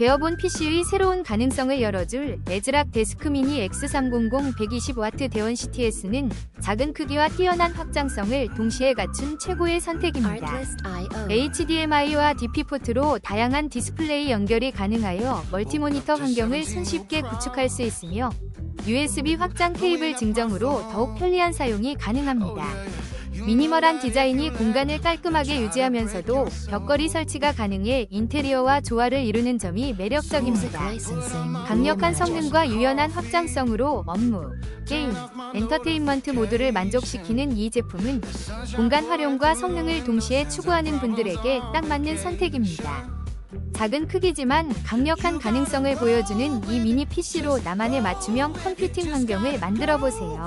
베어본 PC의 새로운 가능성을 열어줄 에즈락 데스크 미니 X300 120W 대원 CTS는 작은 크기와 뛰어난 확장성을 동시에 갖춘 최고의 선택입니다. HDMI와 DP 포트로 다양한 디스플레이 연결이 가능하여 멀티모니터 환경을 손쉽게 구축할 수 있으며 USB 확장 케이블 증정으로 더욱 편리한 사용이 가능합니다. 미니멀한 디자인이 공간을 깔끔하게 유지하면서도 벽걸이 설치가 가능해 인테리어와 조화를 이루는 점이 매력적입니다. 강력한 성능과 유연한 확장성으로 업무, 게임, 엔터테인먼트 모두를 만족시키는 이 제품은 공간 활용과 성능을 동시에 추구하는 분들에게 딱 맞는 선택입니다. 작은 크기지만 강력한 가능성을 보여주는 이 미니 PC로 나만의 맞춤형 컴퓨팅 환경을 만들어 보세요.